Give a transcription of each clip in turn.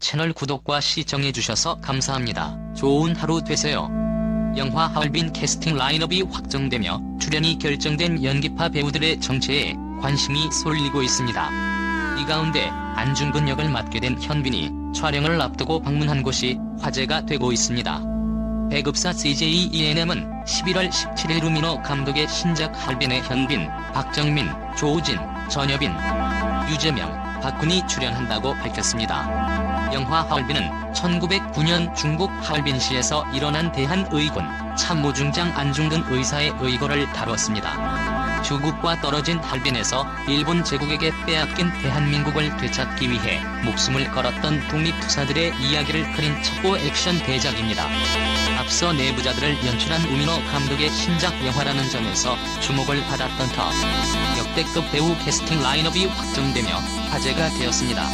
채널 구독과 시청해주셔서 감사합니다. 좋은 하루 되세요. 영화 하얼빈 캐스팅 라인업이 확정되며 출연이 결정된 연기파 배우들의 정체에 관심이 쏠리고 있습니다. 이 가운데 안중근 역을 맡게 된 현빈이 촬영을 앞두고 방문한 곳이 화제가 되고 있습니다. 배급사 CJ ENM은 11월 17일 루미노 감독의 신작 할빈의 현빈, 박정민, 조우진, 전여빈, 유재명, 박군이 출연한다고 밝혔습니다. 영화 하얼빈은 1909년 중국 하얼빈시에서 일어난 대한의군 참모중장 안중근 의사의 의거를 다뤘습니다. 조국과 떨어진 할빈에서 일본 제국에게 빼앗긴 대한민국을 되찾기 위해 목숨을 걸었던 독립투사들의 이야기를 그린 첩보 액션 대작입니다. 앞서 내부자들을 연출한 우민호 감독의 신작 영화라는 점에서 주목을 받았던 터 역대급 배우 캐스팅 라인업이 확정되며 화제가 되었습니다.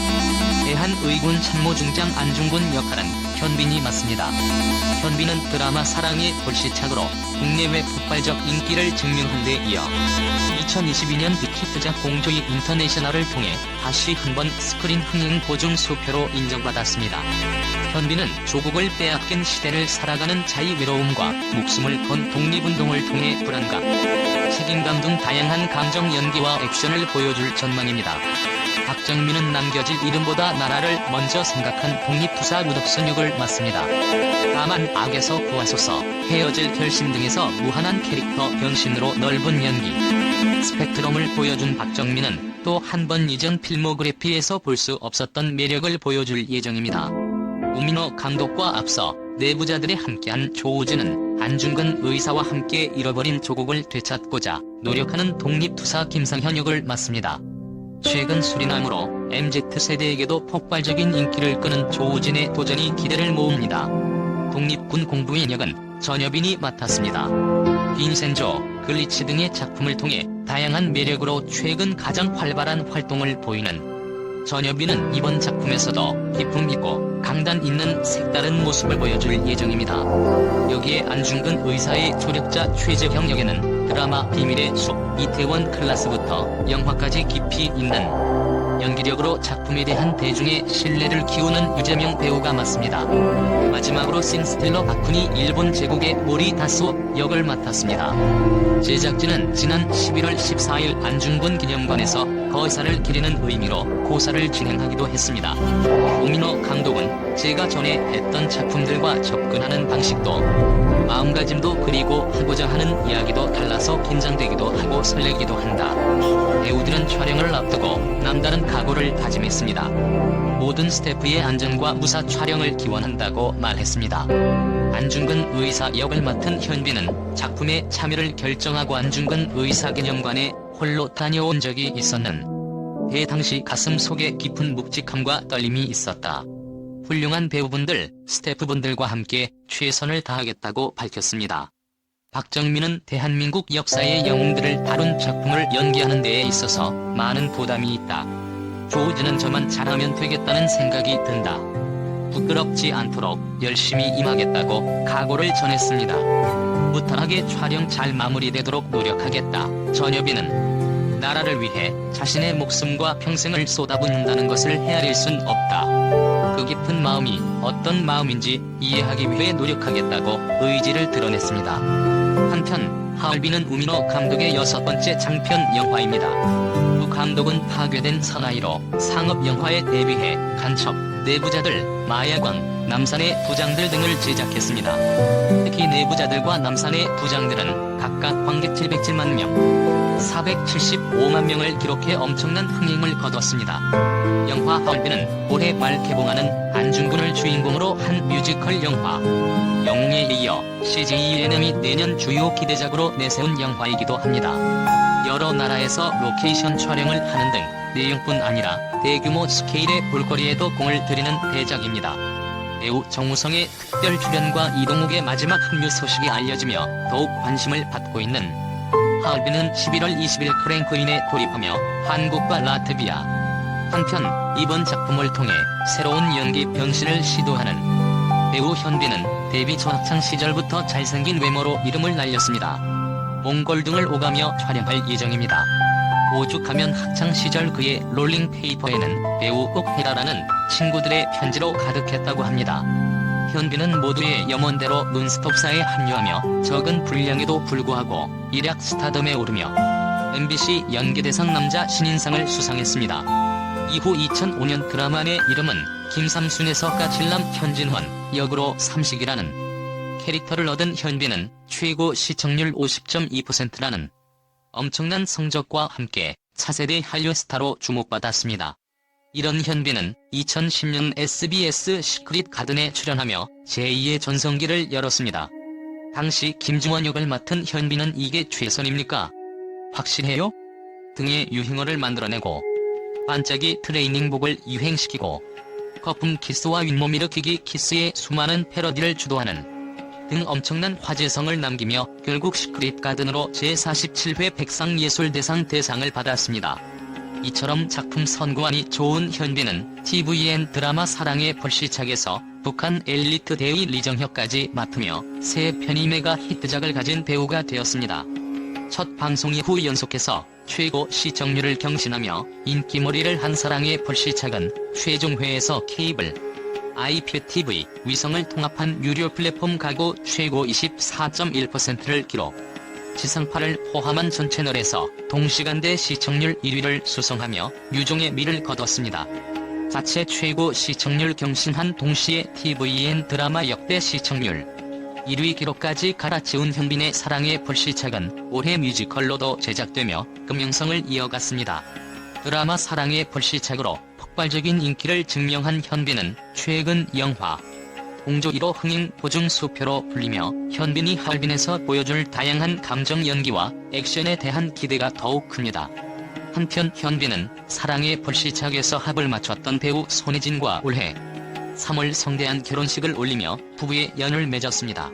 대한의군 참모중장 안중근 역할은 현빈이 맡습니다. 현빈은 드라마 사랑의 불시착으로 국내외 폭발적 인기를 증명한 데 이어 2022년 빅히트작 공조이 인터내셔널을 통해 다시 한번 스크린 흥행 보증 수표로 인정받았습니다. 현빈은 조국을 빼앗긴 시대를 살아가는 자의 외로움과 목숨을 건 독립운동을 통해 불안감, 책임감 등 다양한 감정 연기와 액션을 보여줄 전망입니다. 박정민은 남겨질 이름보다 나라를 먼저 생각한 독립투사 루덕슨 역을 맡습니다. 다만 악에서 구하소서, 헤어질 결심 등에서 무한한 캐릭터 변신으로 넓은 연기, 스펙트럼을 보여준 박정민은 또 한 번 이전 필모그래피에서 볼 수 없었던 매력을 보여줄 예정입니다. 우민호 감독과 앞서 내부자들이 함께한 조우진은 안중근 의사와 함께 잃어버린 조국을 되찾고자 노력하는 독립투사 김상현 역을 맡습니다. 최근 수리남으로 MZ세대에게도 폭발적인 인기를 끄는 조우진의 도전이 기대를 모읍니다. 독립군 공부인 역은 전여빈이 맡았습니다. 빈센조, 글리치 등의 작품을 통해 다양한 매력으로 최근 가장 활발한 활동을 보이는 전여빈은 이번 작품에서도 기품 있고 강단 있는 색다른 모습을 보여줄 예정입니다. 여기에 안중근 의사의 조력자 최재형 역에는 드라마 비밀의 숲, 이태원 클라스부터 영화까지 깊이 있는 연기력으로 작품에 대한 대중의 신뢰를 키우는 유재명 배우가 맡습니다. 마지막으로 싱스텔러 박훈이 일본 제국의 모리 다소 역을 맡았습니다. 제작진은 지난 11월 14일 안중근 기념관에서 거사를 기리는 의미로 고사를 진행하기도 했습니다. 오민호 감독은 제가 전에 했던 작품들과 접근하는 방식도 마음가짐도 그리고 하고자 하는 이야기도 달라서 긴장되기도 하고 설레기도 한다. 배우들은 촬영을 앞두고 남다른 각오를 다짐했습니다. 모든 스태프의 안전과 무사 촬영을 기원한다고 말했습니다. 안중근 의사 역을 맡은 현빈은 작품에 참여를 결정하고 안중근 의사 기념관에 홀로 다녀온 적이 있었는 해 당시 가슴 속에 깊은 묵직함과 떨림이 있었다. 훌륭한 배우분들, 스태프분들과 함께 최선을 다하겠다고 밝혔습니다. 박정민은 대한민국 역사의 영웅들을 다룬 작품을 연기하는 데에 있어서 많은 부담이 있다. 조우진은 저만 잘하면 되겠다는 생각이 든다. 부끄럽지 않도록 열심히 임하겠다고 각오를 전했습니다. 무탈하게 촬영 잘 마무리되도록 노력하겠다. 전여빈은 나라를 위해 자신의 목숨과 평생을 쏟아붓는다는 것을 헤아릴 순 없다. 그 깊은 마음이 어떤 마음인지 이해하기 위해 노력하겠다고 의지를 드러냈습니다. 한편 하얼빈은 우민호 감독의 여섯 번째 장편 영화입니다. 우 감독은 파괴된 사나이로 상업 영화에 데뷔해 간첩, 내부자들, 마야광, 남산의 부장들 등을 제작했습니다. 특히 내부자들과 남산의 부장들은 각각 관객 707만 명, 475만 명을 기록해 엄청난 흥행을 거뒀습니다. 영화 하얼빈은 올해 말 개봉하는 안중근을 주인공으로 한 뮤지컬 영화. 영웅에 이어 CGENM이 내년 주요 기대작으로 내세운 영화이기도 합니다. 여러 나라에서 로케이션 촬영을 하는 등 내용뿐 아니라 대규모 스케일의 볼거리에도 공을 들이는 대작입니다. 배우 정우성의 특별 출연과 이동욱의 마지막 합류 소식이 알려지며 더욱 관심을 받고 있는 하얼빈은 11월 20일 크랭크인에 돌입하며 한국과 라트비아 한편 이번 작품을 통해 새로운 연기 변신을 시도하는 배우 현빈은 데뷔 초 학창 시절부터 잘생긴 외모로 이름을 날렸습니다. 몽골 등을 오가며 촬영할 예정입니다. 오죽하면 학창 시절 그의 롤링페이퍼에는 배우 꼭 해라라는 친구들의 편지로 가득했다고 합니다. 현빈은 모두의 염원대로 논스톱사에 합류하며 적은 분량에도 불구하고 일약 스타덤에 오르며 MBC 연기대상 남자 신인상을 수상했습니다. 이후 2005년 드라마 내 이름은 김삼순에서 까칠남 현진환 역으로 삼식이라는 캐릭터를 얻은 현빈은 최고 시청률 50.2%라는 엄청난 성적과 함께 차세대 한류 스타로 주목받았습니다. 이런 현빈은 2010년 SBS 시크릿 가든에 출연하며 제2의 전성기를 열었습니다. 당시 김중원 역을 맡은 현빈은 이게 최선입니까? 확실해요? 등의 유행어를 만들어내고 반짝이 트레이닝복을 유행시키고 거품 키스와 윗몸 일으키기 키스의 수많은 패러디를 주도하는 등 엄청난 화제성을 남기며 결국 시크릿 가든으로 제47회 백상예술대상 대상을 받았습니다. 이처럼 작품 선구안이 좋은 현빈은 TVN 드라마 사랑의 벌시착에서 북한 엘리트 대위 리정혁까지 맡으며 새 편의 메가 히트작을 가진 배우가 되었습니다. 첫 방송 이후 연속해서 최고 시청률을 경신하며 인기몰이를 한 사랑의 벌시착은 최종회에서 케이블, IPTV, 위성을 통합한 유료 플랫폼 가구 최고 24.1%를 기록. 지상파를 포함한 전 채널에서 동시간대 시청률 1위를 수성하며 유종의 미를 거뒀습니다. 자체 최고 시청률 경신한 동시에 TVN 드라마 역대 시청률 1위 기록까지 갈아치운 현빈의 사랑의 불시착은 올해 뮤지컬로도 제작되며 금명성을 이어갔습니다. 드라마 사랑의 불시착으로 폭발적인 인기를 증명한 현빈은 최근 영화 공조 1호 흥행 보증 수표로 불리며 현빈이 하얼빈에서 보여줄 다양한 감정 연기와 액션에 대한 기대가 더욱 큽니다. 한편 현빈은 사랑의 불시착에서 합을 맞췄던 배우 손예진과 올해 3월 성대한 결혼식을 올리며 부부의 연을 맺었습니다.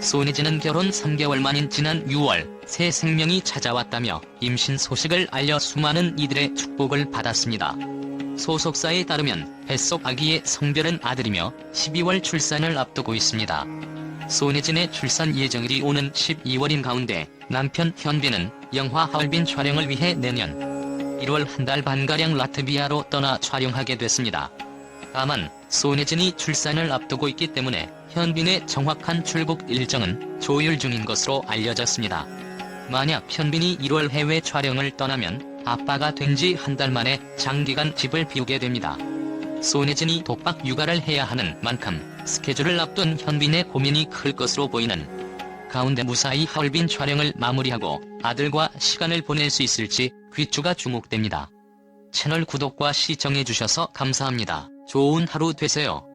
손예진은 결혼 3개월 만인 지난 6월 새 생명이 찾아왔다며 임신 소식을 알려 수많은 이들의 축복을 받았습니다. 소속사에 따르면 뱃속 아기의 성별은 아들이며 12월 출산을 앞두고 있습니다. 손예진의 출산 예정일이 오는 12월인 가운데 남편 현빈은 영화 하얼빈 촬영을 위해 내년 1월 한 달 반가량 라트비아로 떠나 촬영하게 됐습니다. 다만 손예진이 출산을 앞두고 있기 때문에 현빈의 정확한 출국 일정은 조율 중인 것으로 알려졌습니다. 만약 현빈이 1월 해외 촬영을 떠나면 아빠가 된 지 한 달 만에 장기간 집을 비우게 됩니다. 손예진이 독박 육아를 해야 하는 만큼 스케줄을 앞둔 현빈의 고민이 클 것으로 보이는 가운데 무사히 하얼빈 촬영을 마무리하고 아들과 시간을 보낼 수 있을지 귀추가 주목됩니다. 채널 구독과 시청해주셔서 감사합니다. 좋은 하루 되세요.